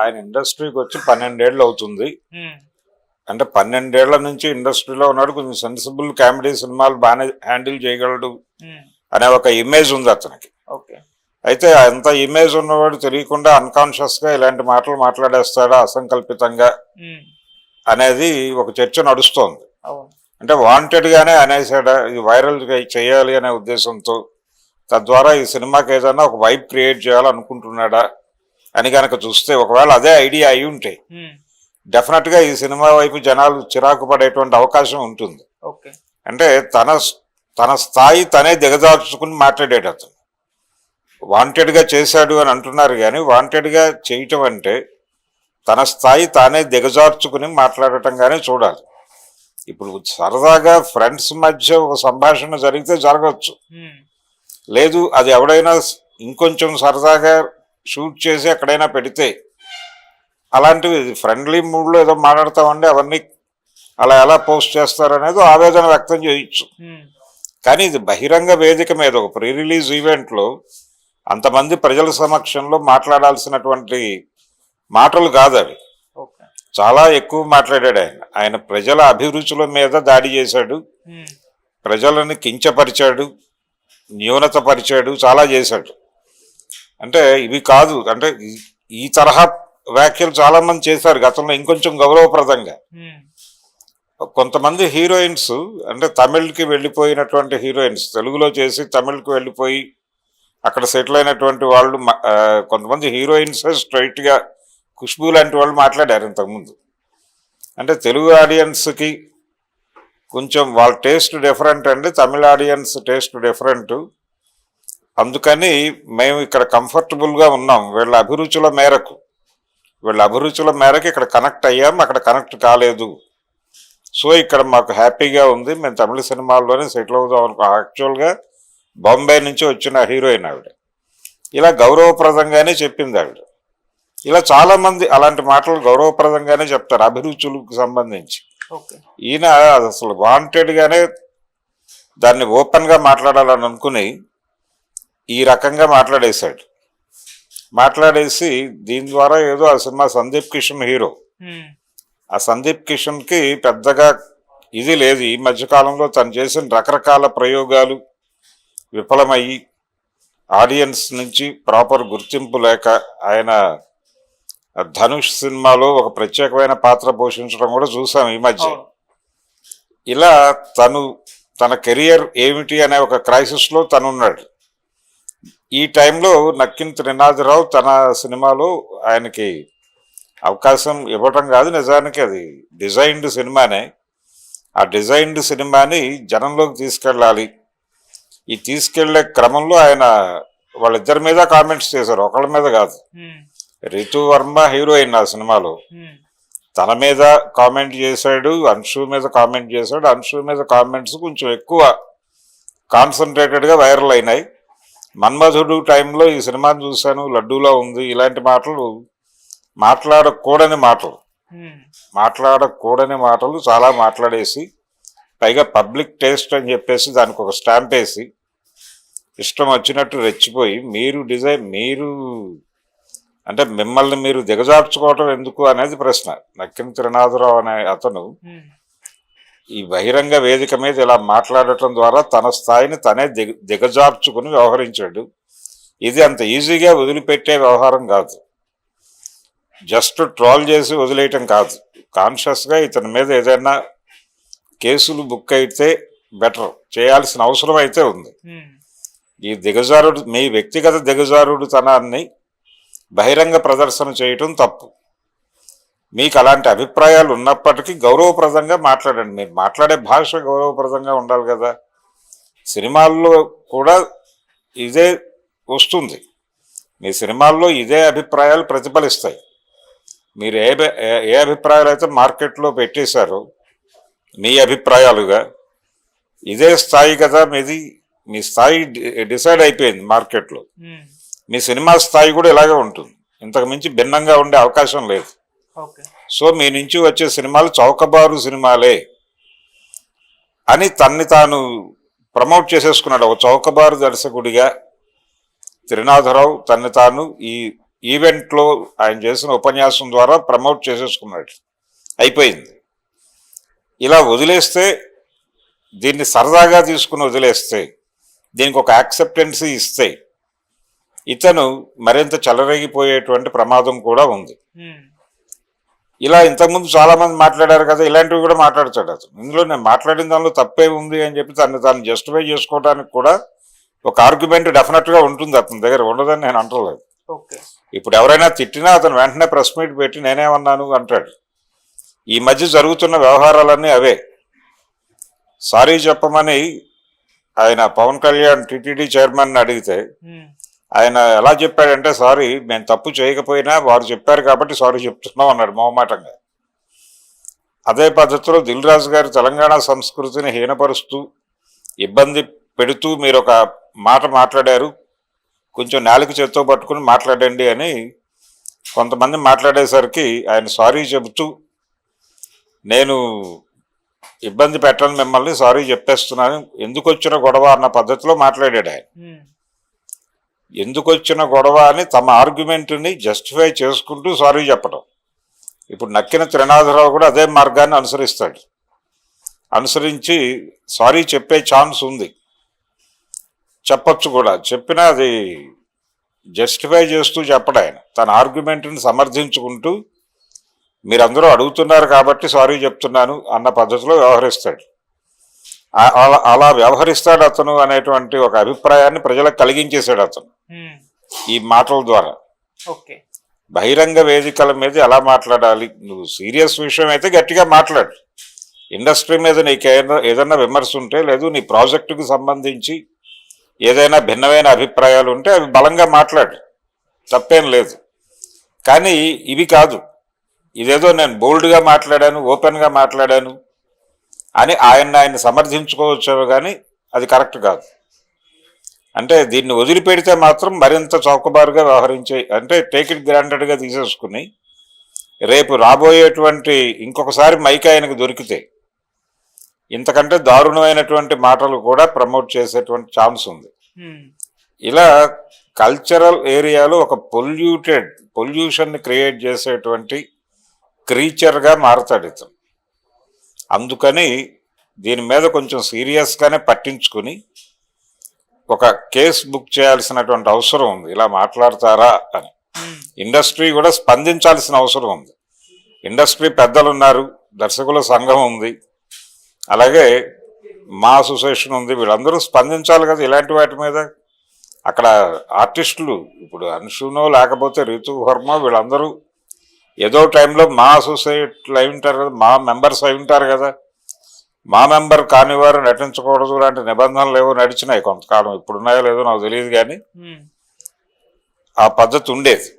ఆయన ఇండస్ట్రీకి వచ్చి పన్నెండేళ్ళు అవుతుంది. అంటే పన్నెండేళ్ళ నుంచి ఇండస్ట్రీలో ఉన్నాడు. కొంచెం సెన్సిబుల్ కామెడీ సినిమాలు బాగానే హ్యాండిల్ చేయగలడు అనే ఒక ఇమేజ్ ఉంది అతనికి. ఓకే. అయితే అంత ఇమేజ్ ఉన్నవాడు తెలియకుండా అన్కాన్షియస్గా ఇలాంటి మాటలు మాట్లాడేస్తాడా అసంకల్పితంగా అనేది ఒక చర్చ నడుస్తోంది. అంటే వాంటెడ్ గానే అనేసాడా ఇది వైరల్ చేయాలి అనే ఉద్దేశంతో తద్వారా ఈ సినిమాకి ఏదైనా ఒక వైబ్ క్రియేట్ చేయాలనుకుంటున్నాడా? అని గనక చూస్తే ఒకవేళ అదే ఐడియా అయి ఉంటే ఉమ్, డెఫినెట్గా ఈ సినిమా వైపు జనాలు చిరాకు పడేటువంటి అవకాశం ఉంటుంది. అంటే తన తన స్థాయి తనే దిగజార్చుకుని మాట్లాడేట అతను వాంటెడ్గా చేశాడు అని అంటున్నారు కానీ వాంటెడ్గా చేయటం అంటే తన స్థాయి తానే దిగజార్చుకుని మాట్లాడటం గానే చూడాలి. ఇప్పుడు సరదాగా ఫ్రెండ్స్ మధ్య ఒక సంభాషణ జరిగితే జరగచ్చు. ఉమ్, లేదు అది ఎవడైనా ఇంకొంచెం సరదాగా షూట్ చేసి ఎక్కడైనా పెడితే అలాంటివి ఫ్రెండ్లీ మూడ్లో ఏదో మాట్లాడతామండి అవన్నీ అలా ఎలా పోస్ట్ చేస్తారనేది ఆవేదన వ్యక్తం చేయొచ్చు. కానీ ఇది బహిరంగ వేదిక మీద ఒక ప్రీ రిలీజ్ ఈవెంట్లో అంతమంది ప్రజల సమక్షంలో మాట్లాడాల్సినటువంటి మాటలు కాదు అవి. చాలా ఎక్కువ మాట్లాడాడు ఆయన. ఆయన ప్రజల అభిరుచుల మీద దాడి చేశాడు. ప్రజలను కించపరిచాడు. న్యూనతపరిచాడు. చాలా చేశాడు. అంటే ఇవి కాదు అంటే ఈ- తరహా వ్యాఖ్యలు చాలా మంది చేశారు గతంలో ఇంకొంచెం గౌరవప్రదంగా. కొంతమంది హీరోయిన్స్ అంటే తమిళ్కి వెళ్ళిపోయినటువంటి హీరోయిన్స్ తెలుగులో చేసి తమిళ్కి వెళ్ళిపోయి అక్కడ సెటిల్ అయినటువంటి వాళ్ళు కొంతమంది హీరోయిన్స్ స్ట్రైట్గా ఖుష్బూ లాంటి వాళ్ళు మాట్లాడారు ఇంతకుముందు. అంటే తెలుగు ఆడియన్స్కి కొంచెం వాళ్ళ టేస్ట్ డిఫరెంట్ అండి తమిళ ఆడియన్స్ టేస్ట్ డిఫరెంట్. అందుకని మేము ఇక్కడ కంఫర్టబుల్గా ఉన్నాం. వీళ్ళ అభిరుచుల మేరకు. వీళ్ళ అభిరుచుల మేరకు ఇక్కడ కనెక్ట్ అయ్యాం. అక్కడ కనెక్ట్ కాలేదు. సో ఇక్కడ మాకు హ్యాపీగా ఉంది. మేము తమిళ సినిమాల్లోనే సెటిల్ అవుదాం అనుకో యాక్చువల్గా బాంబే నుంచి వచ్చిన హీరోయిన్ ఆవిడ. ఇలా గౌరవప్రదంగానే చెప్పింది ఆవిడ. ఇలా చాలా మంది అలాంటి మాటలు గౌరవప్రదంగానే చెప్తారు అభిరుచులకు సంబంధించి. ఓకే. ఈయన అసలు వాంటెడ్గానే దాన్ని ఓపెన్గా మాట్లాడాలని అనుకుని ఈ రకంగా మాట్లాడేశాడు. మాట్లాడేసి దీని ద్వారా ఏదో ఆ సినిమా సందీప్ కిషన్ హీరో. ఆ సందీప్ కిషన్కి పెద్దగా ఇది లేదు. ఈ మధ్యకాలంలో తను చేసిన రకరకాల ప్రయోగాలు విఫలమయ్యి ఆడియన్స్ నుంచి ప్రాపర్ గుర్తింపు లేక ఆయన ధనుష్ సినిమాలో ఒక ప్రత్యేకమైన పాత్ర పోషించడం కూడా చూసాం ఈ మధ్య. ఇలా తను తన కెరియర్ ఏమిటి అనే ఒక క్రైసిస్లో తను ఉన్నాడు ఈ టైంలో నక్కిన త్రినాథరావు తన సినిమాలో ఆయనకి అవకాశం ఇవ్వటం కాదు నిజానికి అది డిజైన్డ్ సినిమానే. ఆ డిజైన్డ్ సినిమాని జనంలోకి తీసుకెళ్ళాలి. ఈ తీసుకెళ్ళే క్రమంలో ఆయన వాళ్ళిద్దరి మీద కామెంట్స్ చేశారు ఒకళ్ళ మీద కాదు. రితు వర్మ హీరోయిన్ ఆ సినిమాలో. తన మీద కామెంట్ చేశాడు అంశు మీద కామెంట్ చేశాడు. అంశు మీద కామెంట్స్ కొంచెం ఎక్కువ కాన్సన్ట్రేటెడ్గా వైరల్ అయినాయి. మన్మధుడు టైంలో ఈ సినిమాని చూశాను లడ్డూలో ఉంది ఇలాంటి మాటలు మాట్లాడకూడని మాటలు. మాట్లాడకూడని మాటలు చాలా మాట్లాడేసి పైగా పబ్లిక్ టేస్ట్ అని చెప్పేసి దానికి ఒక స్టాంప్ వేసి ఇష్టం వచ్చినట్టు రెచ్చిపోయి మీరు డిజైన్ మీరు అంటే మిమ్మల్ని మీరు దిగజార్చుకోవటం ఎందుకు అనేది ప్రశ్న. నక్కిన త్రినాథరావు అనే అతను ఈ బహిరంగ వేదిక మీద ఇలా మాట్లాడటం ద్వారా తన స్థాయిని తనే దిగ దిగజార్చుకుని వ్యవహరించాడు. ఇది అంత ఈజీగా వదిలిపెట్టే వ్యవహారం కాదు. జస్ట్ ట్రోల్ చేసి వదిలేయటం కాదు. కాన్షియస్గా ఇతని మీద ఏదైనా కేసులు బుక్ అయితే బెటర్. చేయాల్సిన అవసరం అయితే ఉంది. ఈ దిగజారుడు మీ వ్యక్తిగత దిగజారుడుతనాన్ని బహిరంగ ప్రదర్శన చేయటం తప్పు. మీకు అలాంటి అభిప్రాయాలు ఉన్నప్పటికీ గౌరవప్రదంగా మాట్లాడండి. మీరు మాట్లాడే భాష గౌరవప్రదంగా ఉండాలి కదా. సినిమాల్లో కూడా ఇదే వస్తుంది. మీ సినిమాల్లో ఇదే అభిప్రాయాలు ప్రతిఫలిస్తాయి. మీరు ఏ ఏ- అభిప్రాయాలు అయితే మార్కెట్లో పెట్టేశారో మీ అభిప్రాయాలుగా ఇదే స్థాయి కదా మీది. మీ స్థాయి డిసైడ్ అయిపోయింది మార్కెట్లో. మీ సినిమా స్థాయి కూడా ఇలాగే ఉంటుంది. ఇంతకు మించి భిన్నంగా ఉండే అవకాశం లేదు. సో మీ నుంచి వచ్చే సినిమాలు చౌకబారు సినిమాలే అని తన్ని తాను ప్రమోట్ చేసేసుకున్నాడు. ఒక చౌకబారు దర్శకుడిగా త్రినాథరావు తన్ని తాను ఈ ఈవెంట్లో ఆయన చేసిన ఉపన్యాసం ద్వారా ప్రమోట్ చేసేసుకున్నాడు. అయిపోయింది. ఇలా వదిలేస్తే దీన్ని సరదాగా తీసుకుని వదిలేస్తే దీనికి ఒక యాక్సెప్టెన్సీ ఇస్తే ఇతను మరింత చెలరేగిపోయేటువంటి ప్రమాదం కూడా ఉంది. ఇలా ఇంతకుముందు చాలా మంది మాట్లాడారు కదా ఇలాంటివి కూడా మాట్లాడతాడు అతను. ఇందులో నేను మాట్లాడిన దానిలో తప్పే ఉంది అని చెప్పి తను తాను జస్టిఫై చేసుకోవడానికి కూడా ఒక ఆర్గ్యుమెంట్ డెఫినెట్గా ఉంటుంది అతని దగ్గర. ఉండదని నేను అంటలేదు. ఇప్పుడు ఎవరైనా తిట్టినా అతను వెంటనే ప్రెస్ మీట్ పెట్టి నేనేమన్నాను అంటాడు. ఈ మధ్య జరుగుతున్న వ్యవహారాలన్నీ అవే. సారీ చెప్పమని ఆయన పవన్ కళ్యాణ్ టిటిడి చైర్మన్ అడిగితే ఆయన ఎలా చెప్పాడంటే సారీ మేము తప్పు చేయకపోయినా వారు చెప్పారు కాబట్టి సారీ చెప్తున్నాం అన్నాడు మొహమాటంగా. అదే పద్ధతిలో దిల్ రాజు గారు తెలంగాణ సంస్కృతిని హీనపరుస్తూ ఇబ్బంది పెడుతూ మీరు ఒక మాట మాట్లాడారు కొంచెం నాలుగు చేత్తో పట్టుకుని మాట్లాడండి అని కొంతమంది మాట్లాడేసరికి ఆయన సారీ చెబుతూ నేను ఇబ్బంది పెట్టను మిమ్మల్ని సారీ చెప్పేస్తున్నాను ఎందుకు వచ్చిన గొడవ అన్న పద్ధతిలో మాట్లాడాడు ఆయన. ఎందుకు వచ్చిన గొడవ అని తమ ఆర్గ్యుమెంట్ని జస్టిఫై చేసుకుంటూ సారీ చెప్పడం. ఇప్పుడు నక్కిన త్రినాథరావు కూడా అదే మార్గాన్ని అనుసరిస్తాడు. అనుసరించి సారీ చెప్పే ఛాన్స్ ఉంది. చెప్పొచ్చు కూడా. చెప్పినా అది జస్టిఫై చేస్తూ చెప్పడం ఆయన. తన ఆర్గ్యుమెంట్ని సమర్థించుకుంటూ మీరందరూ అడుగుతున్నారు కాబట్టి సారీ చెప్తున్నాను అన్న పద్ధతిలో వ్యవహరిస్తాడు. అలా అలా వ్యవహరిస్తాడు అతను అనేటువంటి ఒక అభిప్రాయాన్ని ప్రజలకు కలిగించేశాడు అతను. ఈ మాటల ద్వారా. ఓకే. బహిరంగ వేదికల మీద ఎలా మాట్లాడాలి? నువ్వు సీరియస్ విషయం అయితే గట్టిగా మాట్లాడు. ఇండస్ట్రీ మీద నీకు ఏదైనా ఏదైనా విమర్శ ఉంటే లేదు నీ ప్రాజెక్టుకు సంబంధించి ఏదైనా భిన్నమైన అభిప్రాయాలు ఉంటే అవి బలంగా మాట్లాడు. తప్పేం లేదు. కానీ ఇవి కాదు. ఇదేదో నేను బోల్డ్గా మాట్లాడాను ఓపెన్గా మాట్లాడాను అని ఆయన ఆయన సమర్థించుకోవచ్చు కానీ అది కరెక్ట్ కాదు. అంటే దీన్ని వదిలిపెడితే మాత్రం మరింత చౌకబారుగా వ్యవహరించే అంటే టేక్ ఇట్ గ్రాంటెడ్గా తీసేసుకుని రేపు రాబోయేటువంటి ఇంకొకసారి మైక్ ఆయనకు దొరికితే ఇంతకంటే దారుణమైనటువంటి మాటలు కూడా ప్రమోట్ చేసేటువంటి ఛాన్స్ ఉంది. ఇలా కల్చరల్ ఏరియాలో ఒక పొల్యూటెడ్ పొల్యూషన్ని క్రియేట్ చేసేటువంటి క్రీచర్గా మారతాడు ఇతను. అందుకని దీని మీద కొంచెం సీరియస్గానే పట్టించుకుని ఒక కేసు బుక్ చేయాల్సినటువంటి అవసరం ఉంది. ఇలా మాట్లాడతారా అని. ఇండస్ట్రీ కూడా స్పందించాల్సిన అవసరం ఉంది. ఇండస్ట్రీ పెద్దలు ఉన్నారు దర్శకుల సంఘం ఉంది. అలాగే మా అసోసియేషన్ ఉంది. వీళ్ళందరూ స్పందించాలి కదా ఇలాంటి వాటి మీద. అక్కడ ఆర్టిస్టులు ఇప్పుడు అన్షునో లేకపోతే రితు వర్మ వీళ్ళందరూ ఏదో టైంలో మా అసోసియేట్లు అయి ఉంటారు కదా మా మెంబర్స్ అయి ఉంటారు కదా. మా మెంబర్ కాని వారు నటించకూడదు లాంటి నిబంధనలు ఏవో నడిచినాయి కొంతకాలం ఇప్పుడున్నాయో లేదో నాకు తెలియదు కానీ. ఆ పద్ధతి ఉండేది